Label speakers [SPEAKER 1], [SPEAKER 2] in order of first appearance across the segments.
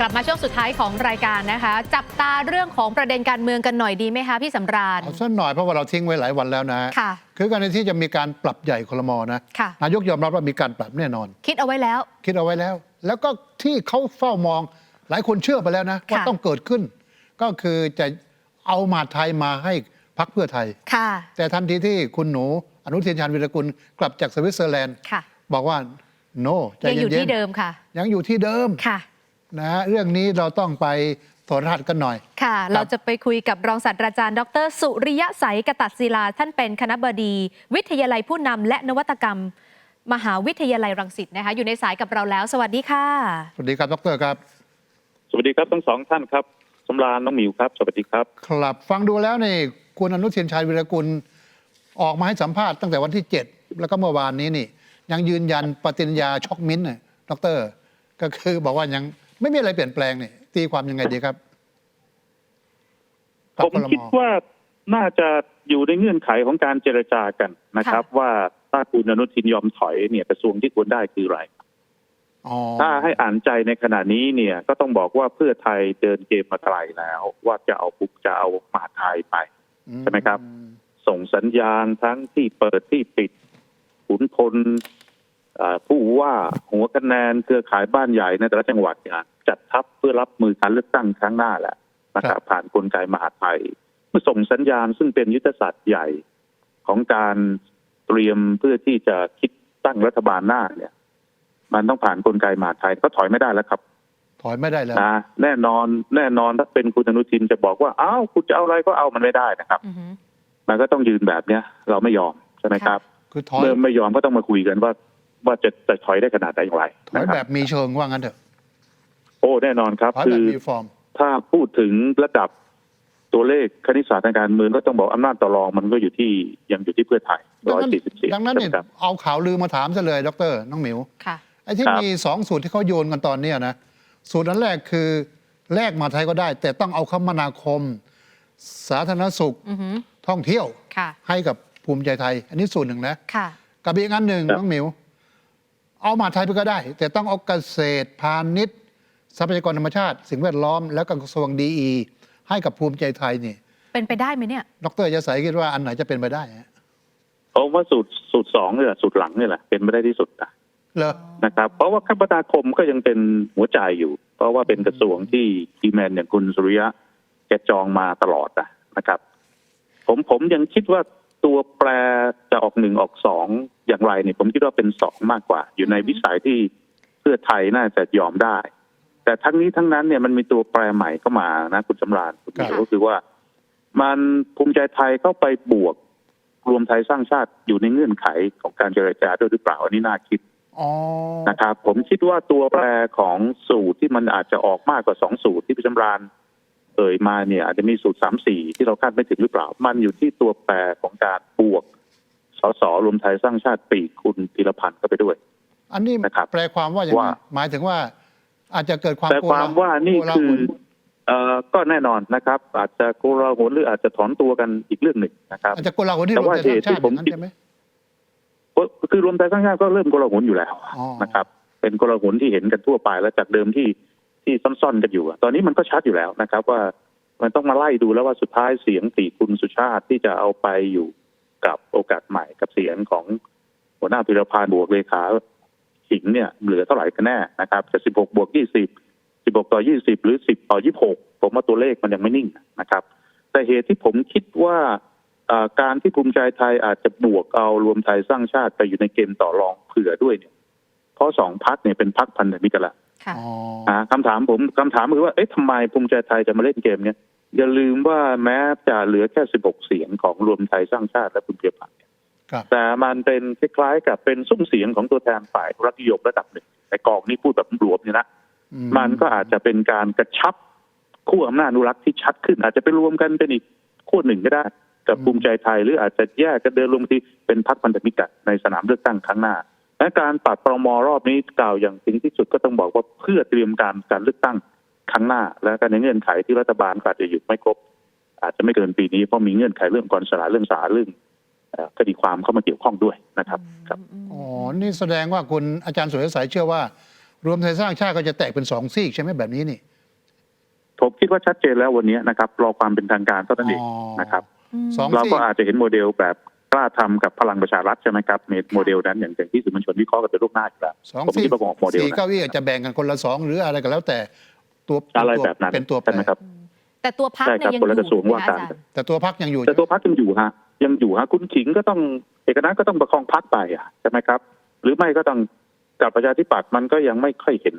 [SPEAKER 1] กลับมาช่วงสุดท้ายของรายการนะคะ จับตาเรื่องของประเด็นการเมืองกันหน่อยดีไหมคะพี่สำราญ
[SPEAKER 2] เอาสักหน่อยเพราะว่าเราทิ้งไว้หลายวันแล้วนะ
[SPEAKER 1] ค่ะ
[SPEAKER 2] คือการที่จะมีการปรับใหญ่คลมอนะ
[SPEAKER 1] ค่ะ
[SPEAKER 2] นายกยอมรับว่ามีการปรับแน่นอน
[SPEAKER 1] คิดเอาไว้แล้ว
[SPEAKER 2] คิดเอาไว้แล้ว แล้วก็ที่เขาเฝ้ามองหลายคนเชื่อไปแล้วนะว่า
[SPEAKER 1] ค่ะ
[SPEAKER 2] ต้องเกิดขึ้น ก็คือจะเอามหาดไทยมาให้พักเพื่อไทย
[SPEAKER 1] ค่ะ
[SPEAKER 2] แต่ทันทีที่คุณหนูอนุทินชาญวิรกุลกลับจากสวิตเซอร์แลนด์
[SPEAKER 1] ค่ะ
[SPEAKER 2] บอกว่าโนใจ
[SPEAKER 1] ยังอยู่
[SPEAKER 2] เย็
[SPEAKER 1] ที่
[SPEAKER 2] น
[SPEAKER 1] เดิมค่ะ
[SPEAKER 2] ๆยังอยู่ที่เดิม
[SPEAKER 1] ค่ะ
[SPEAKER 2] นะฮะเรื่องนี้เราต้องไปโทรทัศน์กันหน่อย
[SPEAKER 1] ค่ะ เราจะไปคุยกับรองศาสตราจารย์ ดร สุริยะใสกตัดศิลา ท่านเป็นคณบดี วิทยาลัยผู้นำและนวัตกรรม มหาวิทยาลัยรังสิตนะคะ อยู่ในสายกับเราแล้ว สวัสดีค่ะ
[SPEAKER 2] สวัสดีครับ ดรครับ
[SPEAKER 3] สวัสดีครับทั้งสองท่านครับสำราญน้องหมิวครับ สวัสดีครับ
[SPEAKER 2] ครับ ฟังดูแล้วนี่คุณอนุทินชาญวิรกุลออกมาให้สัมภาษณ์ตั้งแต่วันที่ 7 แล้วก็เมื่อวานนี้นี่ ยังยืนยันปฏิญญาช็อกมิ้นท์น่ะดอกเตอรก็คือบอกว่ายัง ไม่มีอะไรเปลี่ยนแปลงนี่ตีความยังไงดีครับปรั
[SPEAKER 3] ผ
[SPEAKER 2] บ
[SPEAKER 3] ม
[SPEAKER 2] คร
[SPEAKER 3] คิดว่าน่าจะอยู่ในเงื่อนไขของการเจรจากันนะครับ ว่าถ้าคุณอนุทินยอมถอยเนี่ยกระทรวงที่ควรได้คืออะไร
[SPEAKER 2] อ๋อ
[SPEAKER 3] ถ้าให้อ่านใจในขณะนี้เนี่ย ก็ต้องบอกว่าเพื่อไทยเดินเกมมาไกลแล้ว ว่าจะเอาปุกจะเอามหาดไทยไปใช่ไหมครับ ส่งสัญญาณทั้งที่เปิดที่ปิดขุนพลเอ่อ ผู้ว่าหัวคะแนนเครือข่ายบ้านใหญ่ในแต่ละจังหวัดเนี่ยจัดทัพเพื่อรับมือการเลือกตั้งครั้งหน้าแหละนะครับผ่านกลไกมหาดไทยเมื่อส่งสัญญาณซึ่งเป็นยุทธศาสตร์ใหญ่ของการเตรียมเพื่อที่จะคิดตั้งรัฐบาลหน้าเนี่ย มันต้องผ่านกลไกมหาดไทยก็ถอยไม่ได้แล้วครับ
[SPEAKER 2] ถอยไม่ได้แล้ว
[SPEAKER 3] นะแน่นอนแน่นอนถ้าเป็นคุณอนุทินจะบอกว่าอ้าวคุณจะเอาอะไรก็เอามันไม่ได้นะครับ
[SPEAKER 1] อือฮึ
[SPEAKER 3] มันก็ต้องยืนแบบเนี้ยเราไม่ยอมใช่ไหมครับ
[SPEAKER 2] คือถอย
[SPEAKER 3] เมื่อไม่ยอมก็ต้องมาคุยกันว่า ว่าจะจะถอยได้ขนาดไหนอย่างไร
[SPEAKER 2] ถอย
[SPEAKER 3] นะค
[SPEAKER 2] แบ
[SPEAKER 3] รับบ
[SPEAKER 2] มีเชิงว่างั้นเถอะ
[SPEAKER 3] โอ้แน่นอนครับ
[SPEAKER 2] ถอย
[SPEAKER 3] คื
[SPEAKER 2] แบบ
[SPEAKER 3] อ
[SPEAKER 2] มีฟอร์ม
[SPEAKER 3] ถ้าพูดถึงระดับตัวเลขคณิตศาสตร์ทางการเมืองก็ต้องบอกอำนาจต่อรองมันก็อยู่ที่ยังอยู่ที่เพื่อไทย
[SPEAKER 2] ดั
[SPEAKER 3] ร้
[SPEAKER 2] ง
[SPEAKER 3] อย
[SPEAKER 2] นั้น
[SPEAKER 3] สี่สิบสี่
[SPEAKER 2] ดังนั้นเนี่ย
[SPEAKER 3] ครับ
[SPEAKER 2] เอาข่าวลือมาถามซะเลยดรน้องหมิว
[SPEAKER 1] ค่ะ
[SPEAKER 2] ไอ้ที่
[SPEAKER 3] ครับ
[SPEAKER 2] มีสองสูตรที่เขาโยนกันตอนเนี้ยนะ สูตรนั้นแรกคือแลกมาไทยก็ได้ แต่ต้องเอาคมนาคม สาธารณสุข
[SPEAKER 1] อือฮึ
[SPEAKER 2] ท่องเที่ยว
[SPEAKER 1] ค่ะ
[SPEAKER 2] ให้กับภูมิใจไทย อันนี้สูตรหนึ่งนะ
[SPEAKER 1] ค่ะ
[SPEAKER 2] กับอีกอันหนึ่ง
[SPEAKER 3] ครับ
[SPEAKER 2] น้องหมิว เอามาไทยไปก็ได้ แต่ต้องเอาเกษตรพาณิชย์ทรัพยากรธรรมชาติ สิ่งแวดล้อมแล้วก็กระทรวงดีอีให้กับภูมิใจไทยนี่
[SPEAKER 1] เป็นไปได้ไหมเนี่ย
[SPEAKER 2] ดรยศยคิดว่าอันไหนจะเป็นไปได้ฮะ
[SPEAKER 3] ผมว่าสูตรสูตรสองเนี่ยสูตรหลังเนี่ยแหละเป็นไม่ได้ที่สุดนะ
[SPEAKER 2] เหรอ
[SPEAKER 3] นะครับ เพราะว่าคมนาคมก็ยังเป็นหัวใจอยู่ เพราะว่าเป็นกระทรวงที่ทีแมนอย่างคุณสุริยะแกจองมาตลอดนะนะครับ ผมผมยังคิดว่า ตัวแปรจะออกหนึ่งออกสองอย่างไรเนี่ยผมคิดว่าเป็นสองมากกว่า อยู่ในวิสัยที่เพื่อไทยน่าจะยอมได้ แต่ทั้งนี้ทั้งนั้นเนี่ยมันมีตัวแปรใหม่เข้ามานะคุณสำราญคุณ
[SPEAKER 2] ครับ
[SPEAKER 3] ก็คือว่า มันภูมิใจไทยเข้าไปบวกรวมไทยสร้างชาติอยู่ในเงื่อนไขของการเจรจาด้วยหรือเปล่าอันนี้น่าคิด
[SPEAKER 2] อ๋อ
[SPEAKER 3] นะครับ ผมคิดว่าตัวแปรของสูตรที่มันอาจจะออกมากกว่าสองสูตรที่พี่ชำราญ เอ่ยมาเนี่ยอาจจะมีสูตรสามสี่ที่เราคาดไม่ถึงหรือเปล่า มันอยู่ที่ตัวแปรของการบวกสสรวมไทยสร้างชาติปีกคุณธีรพันธ์เข้าไปด้วย
[SPEAKER 2] อันนี้
[SPEAKER 3] นะครับ
[SPEAKER 2] แปลความว่าอย่างไร
[SPEAKER 3] ว่า
[SPEAKER 2] หมายถึงว่า อาจจะเกิดความ
[SPEAKER 3] แต่ความว่านี่
[SPEAKER 2] โกลาหล
[SPEAKER 3] คือเอ่อก็แน่นอนนะครับ อาจจะโกลาหลหรืออาจจะถอนตัวกันอีกเรื่องหนึ่งนะครับ
[SPEAKER 2] อาจจะโกลาหลที่
[SPEAKER 3] แต่
[SPEAKER 2] รวม
[SPEAKER 3] ว่า
[SPEAKER 2] ไทยสร้างชาติ
[SPEAKER 3] เหตุที่ผม
[SPEAKER 2] อย่างนั้น
[SPEAKER 3] คิด
[SPEAKER 2] ใช่ไหม
[SPEAKER 3] คือรวมไทยสร้างชาติก็เริ่มโกลาหลอยู่แล้ว
[SPEAKER 2] อ๋อ
[SPEAKER 3] นะครับ เป็นโกลาหลที่เห็นกันทั่วไปแล้วจากเดิมที่ ที่ซ่อนๆกันอยู่ ตอนนี้มันก็ชัดอยู่แล้วนะครับ ว่ามันต้องมาไล่ดูแล้วว่าสุดท้ายเสียงตีคุณสุชาติที่จะเอาไปอยู่กับโอกาสใหม่กับเสียงของหัวหน้าพิรพานบวกเลขาขิงเนี่ยเหลือเท่าไหร่กันแน่นะครับจะสิบหกบวกยี่สิบสิบหกต่อยี่สิบหรือสิบต่อยี่หกผมว่าตัวเลขมันยังไม่นิ่งนะครับ แต่เหตุที่ผมคิดว่าการที่ภูมิใจไทยอาจจะบวกเอารวมไทยสร้างชาติไปอยู่ในเกมต่อรองเผื่อด้วยเนี่ยเพราะสองพักเนี่ยเป็นพักพันธมิตรกันละ
[SPEAKER 1] ค่ะ
[SPEAKER 2] อ๋อ
[SPEAKER 3] อ่าคำถามผมคำถามคือว่าเอ๊ะทำไมภูมิใจไทยจะมาเล่นเกมเนี้ยอย่าลืมว่าแม้จะเหลือแค่16เสียงของรวมไทยสร้างชาติและคุณเพียรพันธ์เนี่ย
[SPEAKER 2] ครับ
[SPEAKER 3] แต่มันเป็นคล้ายๆกับเป็นซุ้มเสียงของตัวแทนฝ่ายรัฐนิยมระดับหนึ่งในกองนี้พูดแบบรวมเนี่ยนะ
[SPEAKER 2] อื
[SPEAKER 3] มันก็อาจจะเป็นการกระชับขั้วอำนาจอนุรักษ์ที่ชัดขึ้น อาจจะไปรวมกันเป็นอีกขั้วหนึ่งก็ได้ กับภูมิใจไทยหรืออาจจะแยกกันเดินลงที่เป็นพรรคพันธมิตรกันในสนามเลือกตั้งครั้งหน้า และการปรับปรมรอบนี้กล่าวอย่างถึงที่สุดก็ต้องบอกว่าเพื่อเตรียมการการเลือกตั้งครั้งหน้า และการในเงื่อนไขที่รัฐบาลก็อาจจะหยุดไม่ครบ อาจจะไม่เกินปีนี้เพราะมีเงื่อนไขเรื่องกรสลาเรื่องสาเรื่องเอ่อคดีความเข้ามาเกี่ยวข้องด้วยนะครับครับ
[SPEAKER 2] อ๋อ นี่แสดงว่าคุณอาจารย์สุริยสัยเชื่อว่า รวมไทยสร้างชาติก็จะแตกเป็นสองซีกใช่ไหมแบบนี้นี่
[SPEAKER 3] ผมคิดว่าชัดเจนแล้ววันนี้นะครับ รอความเป็นทางการเท่านั้นเอง
[SPEAKER 2] อ๋อ
[SPEAKER 3] นะครับ
[SPEAKER 2] สอง
[SPEAKER 3] เรา
[SPEAKER 2] ซี
[SPEAKER 3] ก็
[SPEAKER 2] ก
[SPEAKER 3] อาจจะเห็นโมเดลแบบก ล้าทำกับพลังประชารัฐใช่ไหมครับโมเดลนั้นอย่างอย่างที่สื่อมวลชนวิเคราะห์กันเป็นลูกหน้าอยู่แล้ว
[SPEAKER 2] สอง
[SPEAKER 3] ผม
[SPEAKER 2] ซี
[SPEAKER 3] คิ
[SPEAKER 2] ก
[SPEAKER 3] ดว่าโมเดล
[SPEAKER 2] สี่
[SPEAKER 3] นะ
[SPEAKER 2] เก้าอี้อาจจะแบ่งกันคนละสองหรืออะไรก็แล้วแต่ตัว
[SPEAKER 3] อะไร
[SPEAKER 2] ตัว
[SPEAKER 3] แบบนั้น
[SPEAKER 2] เป็นตัวแป
[SPEAKER 3] ใช่ไหม
[SPEAKER 2] ร
[SPEAKER 3] ครับ
[SPEAKER 1] แต่ตัวพัก
[SPEAKER 3] ใช่
[SPEAKER 1] เนี่ย
[SPEAKER 3] ครับ
[SPEAKER 1] ยัง
[SPEAKER 3] คนละ
[SPEAKER 1] อก
[SPEAKER 3] ระทรวง
[SPEAKER 1] ยู่
[SPEAKER 3] ว่า
[SPEAKER 1] นะ
[SPEAKER 3] การ
[SPEAKER 1] อาจารย์
[SPEAKER 2] แต่ตัวพักยังอยู่
[SPEAKER 3] แต่ตัวพักยังอยู่ฮะยังอยู่ฮะคุณขิงก็ต้องเอกนัทก็ต้องประคองพักไปอะใช่ไหมครับ หรือไม่ก็ต้องกับประชาธิปัตย์มันก็ยังไม่ค่อยเห็น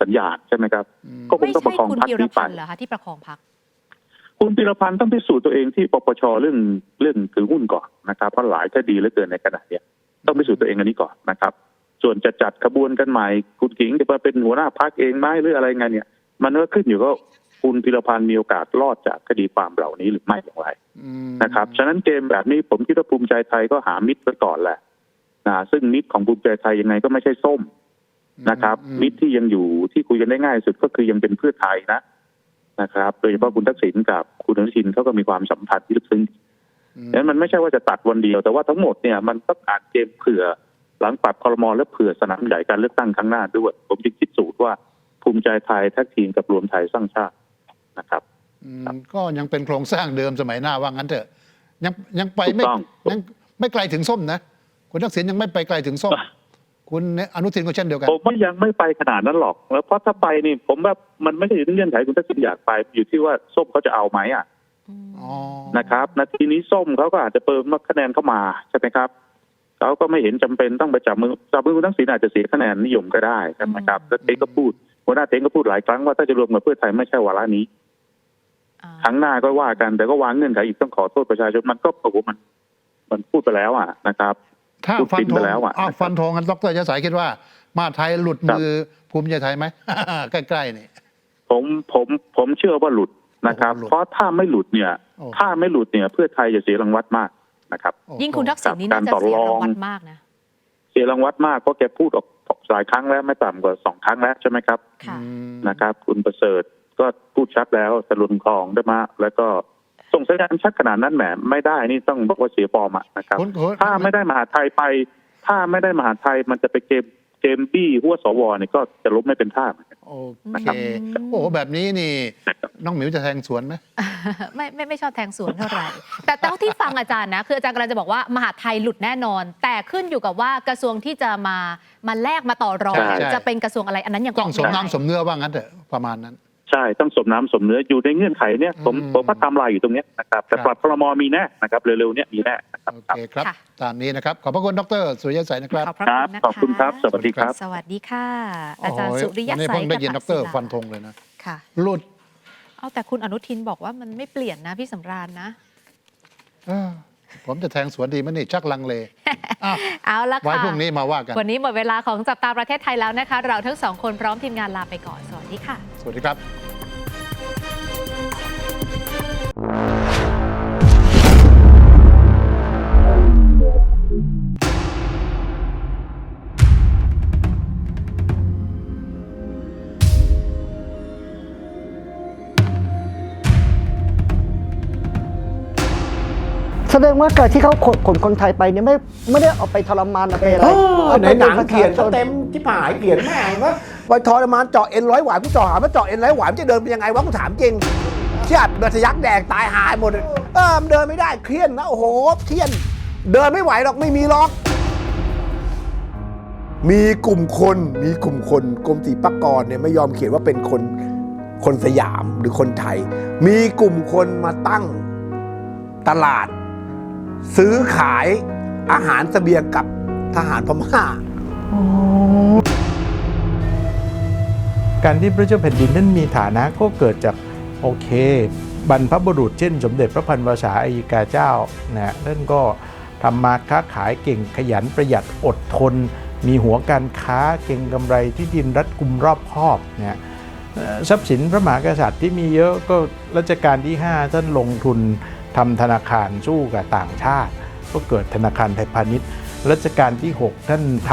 [SPEAKER 3] สัญญาณใช่ไหมครับ
[SPEAKER 2] อืม
[SPEAKER 3] ก็คง
[SPEAKER 1] ไม่
[SPEAKER 3] ต้องป
[SPEAKER 1] ใช่
[SPEAKER 3] ระคอง
[SPEAKER 1] คุณ
[SPEAKER 3] พัก
[SPEAKER 1] พีร
[SPEAKER 3] นี้ไป
[SPEAKER 1] พันธ์เหรอคะที่ประคองพัก
[SPEAKER 3] คุณพิรพันธ์ต้องพิสูจน์ตัวเองที่ปปชเรื่องเรื่องถือหุ้นก่อนนะครับเพราะหลายคดีเหลือเกินในขณะเนี้ยต้องพิสูจน์ตัวเองอันนี้ก่อนนะครับ ส่วนจะจัดขบวนกันใหม่คุณขิงจะมาเป็นหัวหน้าพักเองไหมหรืออะไรไงเนี่ย มันก็ขึ้นอยู่ก็คุณพิรพันธ์มีโอกาสรอดจากคดีความเหล่านี้หรือไม่อย่างไร
[SPEAKER 2] อืม
[SPEAKER 3] นะครับฉะนั้นเกมแบบนี้ผมคิดว่าภูมิใจไทยก็หามิตรไว้ก่อนแหละนะซึ่งมิตรของภูมิใจไทยยังไงก็ไม่ใช่ส้มนะครับ
[SPEAKER 2] อื
[SPEAKER 3] มิตรที่ยังอยู่ที่คุยกันได้ง่ายสุดก็คือยังเป็นเพื่อไทยนะ นะครับโดยเฉพาะคุณทักษิณกับคุณอนุทินเขาก็มีความสัมพันธ์ที่ลึกซึ้ง
[SPEAKER 2] อืม
[SPEAKER 3] ดังนั้นมันไม่ใช่ว่าจะตัดวันเดียว แต่ว่าทั้งหมดเนี่ยมันต้องการเกมเผื่อหลังปรับคอรมอและเผื่อสนามใหญ่การเลือกตั้งครั้งหน้าด้วย ผมจึงคิดสูตรว่าภูมิใจไทยแท็กทีมกับรวมไทยสร้างชาตินะครับ
[SPEAKER 2] อืมก็ยังเป็นโครงสร้างเดิมสมัยหน้าว่างั้นเถอะ ยังยังไปไม่
[SPEAKER 3] ถูกต้อง
[SPEAKER 2] ยังไม่ไกลถึงส้มนะคุณทักษิณยังไม่ไปไกลถึงส้ม คุณอนุทินก็เช่นเดียวกัน
[SPEAKER 3] ผมว่ายังไม่ไปขนาดนั้นหรอก แล้วเพราะถ้าไปนี่ผมว่ามันไม่ได้อยู่ที่เงื่อนไขคุณทักษิณอยากไปอยู่ที่ว่าส้มเขาจะเอาไหมอะ
[SPEAKER 2] อ๋อ
[SPEAKER 3] นะครับนาทีนี้ส้มเขาก็อาจจะเปิดมาคะแนนเข้ามาใช่ไหมครับเขาก็ไม่เห็นจำเป็นต้องไปจับมือจับมือคุณทักษิณอาจจะเสียคะแนนนิยมก็ได้ใช่ไหมครับแล้วเทงก็พูดหัวหน้าเทงก็พูดหลายครั้งว่าถ้าจะรวมกับเพื่อไทยไม่ใช่วาระนี้
[SPEAKER 1] อ่า
[SPEAKER 3] ครั้งหน้าก็ว่ากันแต่ก็วางเงื่อนไขอีกต้องขอโทษประชาชนมันก็โอ้โหมัน มันพูดไปแล้วอะนะครับ
[SPEAKER 2] ถ้า
[SPEAKER 3] พูด
[SPEAKER 2] ฟัน
[SPEAKER 3] ปิด
[SPEAKER 2] ธ
[SPEAKER 3] ไป
[SPEAKER 2] ง
[SPEAKER 3] แล้วอะ
[SPEAKER 2] อ้าวฟันธงกันดรจะสายคิดว่า มาไทยหลุด
[SPEAKER 3] ครับ
[SPEAKER 2] มือภูมิใจไทยไหมใกล้ๆนี่
[SPEAKER 3] ผมผมผมเชื่อว่าหลุดนะครับ
[SPEAKER 2] โอ้โหหลุด
[SPEAKER 3] เพราะถ้าไม่หลุดเนี่ย
[SPEAKER 2] โอ้
[SPEAKER 3] ถ้าไม่หลุดเนี่ย เพื่อไทยจะเสียรางวัลมากนะครับ
[SPEAKER 2] โอ้โห
[SPEAKER 1] ยิ่งคุณทักษิณนี่น่าจะ
[SPEAKER 3] การต่อ
[SPEAKER 1] เสีย
[SPEAKER 3] รอง
[SPEAKER 1] รางวัลมากนะ
[SPEAKER 3] เสียรางวัลมากเพราะแกพูดออกหลายครั้งแล้วไม่ต่ำกว่าสองครั้งแล้วใช่ไหมครับ
[SPEAKER 1] ค่ะ
[SPEAKER 2] อืม
[SPEAKER 3] นะครับ คุณประเสริฐก็พูดชัดแล้วสรุนคลองได้มาแล้วก็ ส่งสัญญาณชัดขนาดนั้นแหมไม่ได้นี่ต้องบอกว่าเสียฟอร์มอะนะครับ
[SPEAKER 2] คุณคุณ
[SPEAKER 3] ถ้าไม่ได้มหาไทยไป ถ้าไม่ได้มหาไทยมันจะไปเกมเกมบี้หัวสวเนี่ยก็จะล้มไม่เป็นท่าเหมือนกัน
[SPEAKER 2] โอ
[SPEAKER 1] นะ
[SPEAKER 2] เค
[SPEAKER 1] ครับ
[SPEAKER 2] โอ้โหแบบนี้นี่ น้องหมิวจะแทงสวนไหม
[SPEAKER 1] ไม่ไม่ไม่ชอบแทงสวนเท่าไหร่ แต่เท่าที่ฟังอาจารย์นะ คืออาจารย์กำลังจะบอกว่ามหาดไทยหลุดแน่นอน แต่ขึ้นอยู่กับว่ากระทรวงที่จะมามาแลกมาต่อรอง
[SPEAKER 3] ใช่
[SPEAKER 1] จะเป็นกระทรวงอะไรอันนั้นยัง
[SPEAKER 2] ต้องสม
[SPEAKER 1] ไม่ได้
[SPEAKER 2] น้ำสมเนื้อว่างั้นเถอะประมาณนั้น
[SPEAKER 3] ใช่ ต้องสมน้ำสมเนื้ออยู่ในเงื่อนไขเนี่ยผม
[SPEAKER 2] อืม
[SPEAKER 3] ผมว่าไทำลายอยู่ตรงเนี้ยนะครับแต่
[SPEAKER 2] ครับ
[SPEAKER 3] ปรับพรมมีแน่นะครับเร็วๆเนี้ยมีแน่นะครับ
[SPEAKER 2] โอเคครับ
[SPEAKER 1] ค่ะ
[SPEAKER 2] ตามนี้นะครับ ขอบพระคุณดรสุริยะใสยนะครับ
[SPEAKER 1] ขอบพระ
[SPEAKER 3] ค
[SPEAKER 1] คุ
[SPEAKER 3] รับ
[SPEAKER 1] ณนะคะ
[SPEAKER 3] ขอบคุณครับ สวัสดีครับ
[SPEAKER 1] สวัสดีค่ะ อาจารย์
[SPEAKER 2] โโห
[SPEAKER 1] สุริยะ
[SPEAKER 2] วันนี้
[SPEAKER 1] ไส
[SPEAKER 2] เพิ่งได้ยินด
[SPEAKER 1] ก
[SPEAKER 2] ร
[SPEAKER 1] ตศิลา
[SPEAKER 2] ฟันธงเลยนะ
[SPEAKER 1] ค่ะ
[SPEAKER 2] หลุด
[SPEAKER 1] เอาแต่คุณอนุทินบอกว่ามันไม่เปลี่ยนนะพี่สำราญนะ
[SPEAKER 2] เออผมจะแทงสวนดีไหมนี่ชักลังเลอ้าว
[SPEAKER 1] เอาละ
[SPEAKER 2] ไว้
[SPEAKER 1] ค่ะ
[SPEAKER 2] พรุ่งนี้มาว่ากัน
[SPEAKER 1] วันนี้หมดเวลาของจับตาประเทศไทยแล้วนะคะ เราทั้งสองคนพร้อมทีมงานลาไปก่อน สวัสดีค่ะ
[SPEAKER 2] สวัสดีครับ
[SPEAKER 4] แสดงว่าการที่เขาขนขนคนไทยไปเนี่ยไม่ไม่ได้เอาไปทรมานเอาไปอะไร
[SPEAKER 5] เออ
[SPEAKER 4] อา
[SPEAKER 5] ใน
[SPEAKER 4] ไป
[SPEAKER 5] หนัง
[SPEAKER 4] ป็ประชา
[SPEAKER 5] เขียน
[SPEAKER 4] ช
[SPEAKER 5] ก็เต็มที่ผายเขียนแม่งว่าไปทรมานเจาะเอ็นร้อยหวายกูเจาะหามาเจาะเอ็นร้อยหวายมันจะเดินเป็นยังไงวะกูถามจริงเครียดเดือดยักแดกตายหายหมดเออมันเดินไม่ได้เครียดนะโอ้โหเครียดเดินไม่ไหวหรอกไม่มีหรอก มีกลุ่มคนมีกลุ่มคนกรมศิลปากรเนี่ยไม่ยอมเขียนว่าเป็นคนคนสยามหรือคนไทย มีกลุ่มคนมาตั้งตลาด ซื้อขายอาหารเสบียงกับทหารพม่า
[SPEAKER 6] การที่พระเจ้าแผ่นดินนั้นมีฐานะก็เกิดจากโอเค บรรพบุรุษเช่น สมเด็จพระพันวษาอัยกาเจ้านะท่านก็ทำมาค้าขายเก่งขยันประหยัดอดทน มีหัวการค้าเก่งกำไรที่ดินรัดกุมรอบคอบนะเอ่อทรัพย์สินพระมหากษัตริย์ที่มีเยอะก็รัชกาลที่ 5 ท่านลงทุน ทำธนาคารสู้กับต่างชาติ ก็เกิดธนาคารไทยพาณิชย์รัชกาลที่ 6 ท่านท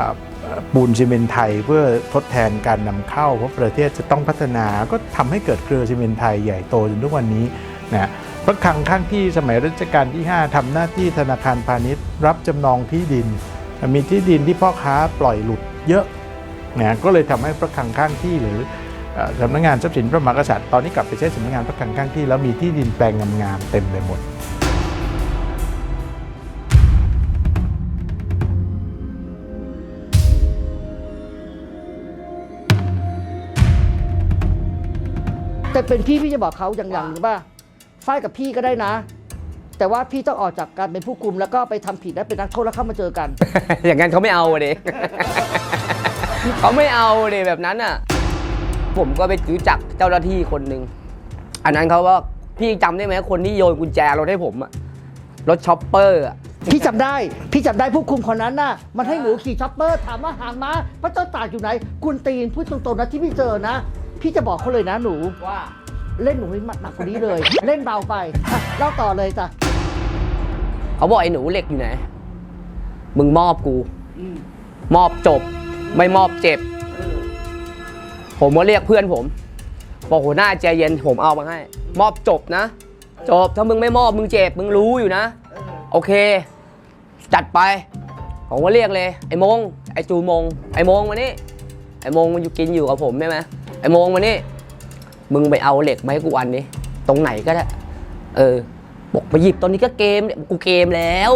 [SPEAKER 6] ำปูนซีเมนต์ไทยเพื่อทดแทนการนำเข้า เพราะประเทศจะต้องพัฒนาก็ทำให้เกิดเครือซีเมนต์ไทยใหญ่โตจนทุกวันนี้นะพระคลังข้างที่สมัยรัชกาลที่ 5ทำหน้าที่ธนาคารพาณิชย์ รับจำนองที่ดิน มีที่ดินที่พ่อค้าปล่อยหลุดเยอะนะก็เลยทำให้พระคลังข้างที่หรือ สำนักงานทรัพย์สินพระมหากษัตริย์ตอนนี้กลับไปใช้สำนักงานพระคลังข้างที่แล้วมีที่ดินแปลงงามๆเต็มไปหมด
[SPEAKER 4] แต่เป็นพี่พี่จะบอกเขาอย่างอย่างหรือว่าฝ้ายกับพี่ก็ได้นะ แต่ว่าพี่ต้องออกจากการเป็นผู้คุมแล้วก็ไปทำผิดและเป็นนักโทษแล้วเข้ามาเจอกัน
[SPEAKER 7] อย่างนั้นเขาไม่เอาเด็เขาไม่เอาเด็แบบนั้นอะ ผมก็ไปรู้จักเจ้าหน้าที่คนหนึ่งอันนั้นเขาก็พี่จำได้ไหมคนที่โยนกุญแจรถให้ผมอะรถช็อปเปอร์อะ
[SPEAKER 4] พี่จำได้ พี่จำได้ผู้คุมคนนั้นน่ะ มันให้หนูขี่ช็อปเปอร์ถามว่าหางม้าพระเจ้าตากอยู่ไหนกุนตีนพูดตรงๆนะที่พี่เจอนะ พี่จะบอกเขาเลยนะหนู
[SPEAKER 7] ว่า
[SPEAKER 4] เล่นหนูให้หนักกว่านี้เลย เล่นเบาไปอะเล่าต่อเลยจ้ะ
[SPEAKER 7] เขาบอกไอ้หนูเหล็กอยู่ไหน มึงมอบกู มอบจบ ไม่มอบเจ็บ ผมก็เรียกเพื่อนผมบอกหัวหน้าใจเย็นผมเอามาให้ มอบจบนะ จบถ้ามึงไม่มอบมึงเจ็บมึงรู้อยู่นะ โอเค จัดไป ผมก็เรียกเลย ไอ้มง ไอ้จูมง ไอ้มงมานี่ไอ้มงมันอยู่กินอยู่กับผมใช่ไหมไอ้มงมานี่มึงไปเอาเหล็กมาให้กูอันนี้ ตรงไหนก็ได้ เออบอกไปหยิบตอนนี้ก็เกมเนี่ยกูเกมแล้ว